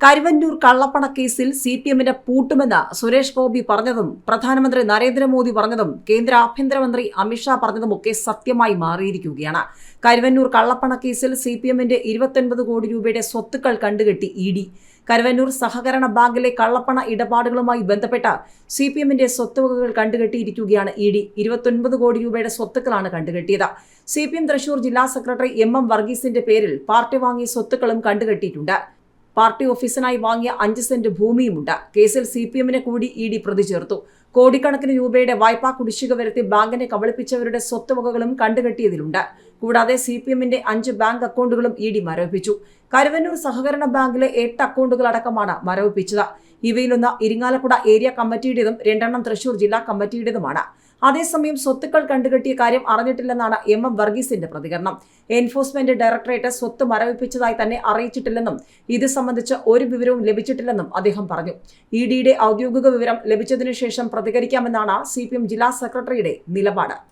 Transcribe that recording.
കരുവന്നൂർ കള്ളപ്പണ കേസിൽ C P എമ്മിനെ പൂട്ടുമെന്ന് സുരേഷ് ഗോപി പറഞ്ഞതും പ്രധാനമന്ത്രി നരേന്ദ്രമോദി പറഞ്ഞതും കേന്ദ്ര ആഭ്യന്തരമന്ത്രി അമിത്ഷാ പറഞ്ഞതുമൊക്കെ സത്യമായി മാറിയിരിക്കുകയാണ്. കരുവന്നൂർ കള്ളപ്പണ കേസിൽ സി പി എമ്മിന്റെ ഇരുപത്തൊൻപത് കോടി രൂപയുടെ സ്വത്തുക്കൾ കണ്ടുകെട്ടി ഇ ഡി. കരുവന്നൂർ സഹകരണ ബാങ്കിലെ കള്ളപ്പണ ഇടപാടുകളുമായി ബന്ധപ്പെട്ട സി പി എമ്മിന്റെ സ്വത്തുവകകൾ കണ്ടുകെട്ടിയിരിക്കുകയാണ് ഇ ഡി. ഇരുപത്തൊൻപത് കോടി രൂപയുടെ സ്വത്തുക്കളാണ് കണ്ടുകെട്ടിയത്. സി പി എം തൃശൂർ ജില്ലാ സെക്രട്ടറി എം എം വർഗീസിന്റെ പേരിൽ പാർട്ടി വാങ്ങിയ സ്വത്തുക്കളും കണ്ടുകെട്ടിയിട്ടുണ്ട്. പാർട്ടി ഓഫീസിനായി വാങ്ങിയ അഞ്ച് സെന്റ് ഭൂമിയുമുണ്ട്. കേസിൽ സി പി എമ്മിനെ കൂടി ഇ ഡി പ്രതി ചേർത്തു കോടിക്കണക്കിന് രൂപയുടെ വായ്പാ കുടിശ്ശിക വരുത്തി ബാങ്കിനെ കബളിപ്പിച്ചവരുടെ സ്വത്തുവകകളും കണ്ടുകെട്ടിയതിലുണ്ട്. കൂടാതെ സി പി എമ്മിന്റെ അഞ്ച് ബാങ്ക് അക്കൗണ്ടുകളും ഇ ഡി മരവിപ്പിച്ചു. കരുവന്നൂർ സഹകരണ ബാങ്കിലെ എട്ട് അക്കൗണ്ടുകൾ അടക്കമാണ് മരവിപ്പിച്ചത്. ഇവയിലൊന്ന് ഇരിങ്ങാലക്കുട ഏരിയ കമ്മിറ്റിയുടേതും രണ്ടെണ്ണം തൃശൂർ ജില്ലാ കമ്മിറ്റിയുടേതുമാണ്. അതേസമയം സ്വത്തുക്കൾ കണ്ടുകെട്ടിയ കാര്യം അറിഞ്ഞിട്ടില്ലെന്നാണ് എം എം വർഗീസിന്റെ പ്രതികരണം. എൻഫോഴ്സ്മെന്റ് ഡയറക്ടറേറ്റ് സ്വത്ത് മരവിപ്പിച്ചതായി തന്നെ അറിയിച്ചിട്ടില്ലെന്നും ഇത് സംബന്ധിച്ച് ഒരു വിവരവും ലഭിച്ചിട്ടില്ലെന്നും അദ്ദേഹം പറഞ്ഞു. ഇ ഡിയുടെ ഔദ്യോഗിക വിവരം ലഭിച്ചതിനുശേഷം പ്രതികരിക്കാമെന്നാണ് സി ജില്ലാ സെക്രട്ടറിയുടെ നിലപാട്.